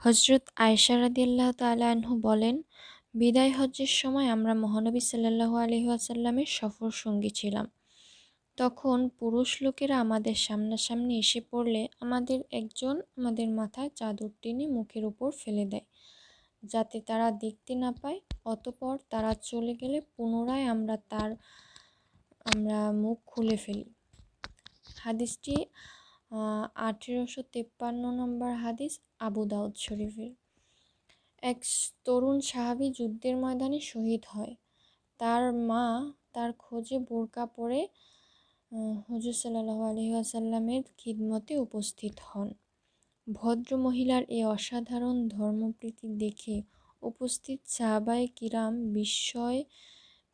হজরত আয়সা রাদিয়াল্লাহ তালাহু বলেন, বিদায় হজ্জের সময় আমরা মহানবী সাল্লাহু আলহিহাসাল্লামের সফর সঙ্গী ছিলাম। তখন পুরুষ লোকেরা আমাদের সামনাসামনি এসে পড়লে আমাদের একজন আমাদের মাথায় চাদর টেনে মুখের উপর ফেলে দেয়। যাতে তারা দেখতে না পায়, অতপর তারা চলে গেলে পুনরায় আমরা তার, আমরা মুখ খুলে ফেলি। হাদিসটি আঠেরোশো তেপ্পান্ন নম্বর হাদিস আবু দাউদ শরীফের। এক তরুণ সাহাবি যুদ্ধের ময়দানে শহীদ হয়। তার মা তার খোঁজে বোরকা পরে হজর সাল্লাহ আলহিহাসাল্লামের খিদমতে উপস্থিত হন। ভদ্র মহিলার এই অসাধারণ ধর্মপ্রীতি দেখে উপস্থিত সাহাবায় কিরাম বিস্ময়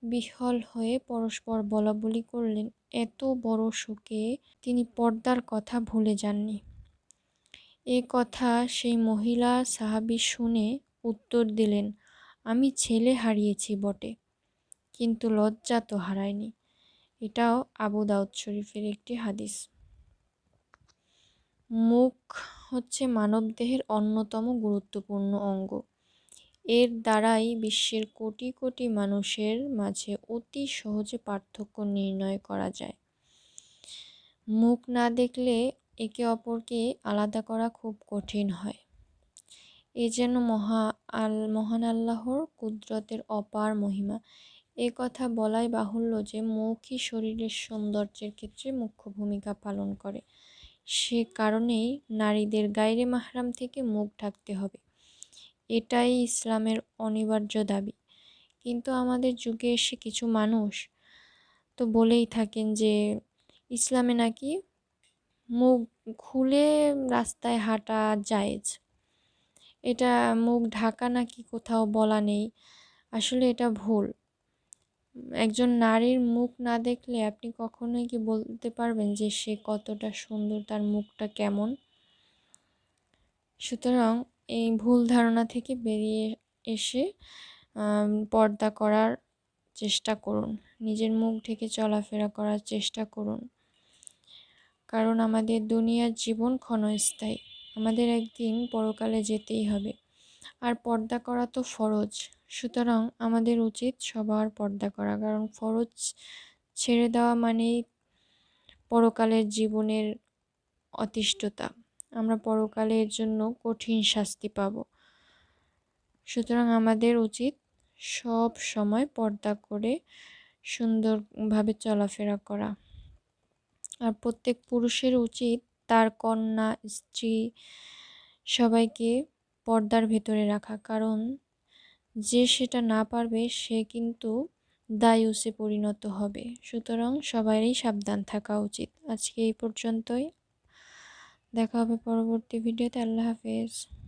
বিহল হয়ে পরস্পর বলাবলি করলেন, এত বড় শোকে তিনি পর্দার কথা ভুলে যাননি। এ কথা সেই মহিলা সাহাবি শুনে উত্তর দিলেন, আমি ছেলে হারিয়েছি বটে, কিন্তু লজ্জা তো হারায়নি। এটাও আবু দাউদ শরীফের একটি হাদিস। মুখ হচ্ছে মানবদেহের অন্যতম গুরুত্বপূর্ণ অঙ্গ। এর দ্বারাই বিশ্বের কোটি কোটি মানুষের মাঝে অতি সহজে পার্থক্য নির্ণয় করা যায়। মুখ না দেখলে একে অপরকে আলাদা করা খুব কঠিন হয়। এ যেন মহা আল, মহান আল্লাহর কুদরতের অপার মহিমা। এ কথা বলাই বাহুল্য যে মুখই শরীরের সৌন্দর্যের ক্ষেত্রে মুখ্য ভূমিকা পালন করে। সে কারণেই নারীদের গায়রে মাহরাম থেকে মুখ ঢাকতে হবে। এটাই ইসলামের অনিবার্য দাবি। কিন্তু আমাদের যুগে এসে কিছু মানুষ তো বলেই থাকেন যে ইসলামে নাকি মুখ খুলে রাস্তায় হাঁটা জায়েজ। এটা মুখ ঢাকা নাকি কোথাও বলা নেই। আসলে এটা ভুল। একজন নারীর মুখ না দেখলে আপনি কখনোই কি বলতে পারবেন যে সে কতটা সুন্দর, তার মুখটা কেমন? সুতরাং এই ভুল ধারণা থেকে বেরিয়ে এসে পর্দা করার চেষ্টা করুন। নিজের মুখ ঢেকে চলাফেরা করার চেষ্টা করুন। কারণ আমাদের দুনিয়ার জীবন ক্ষণস্থায়ী। আমাদের একদিন পরকালে যেতেই হবে। আর পর্দা করা তো ফরজ। সুতরাং আমাদের উচিত সবার পর্দা করা। কারণ ফরজ ছেড়ে দেওয়া মানেই পরকালের জীবনের অতিষ্ঠতা। আমরা পরকালের জন্য কঠিন শাস্তি পাব। সুতরাং আমাদের উচিত সব সময় পর্দা করে সুন্দরভাবে চলাফেরা করা। আর প্রত্যেক পুরুষের উচিত তার কন্যা, স্ত্রী সবাইকে পর্দার ভেতরে রাখা। কারণ যে সেটা না পারবে, সে কিন্তু দায়ুসে পরিণত হবে। সুতরাং সবারই সাবধান থাকা উচিত। আজকে এই পর্যন্তই। দেখা হবে পরবর্তী ভিডিওতে। আল্লাহ হাফেজ।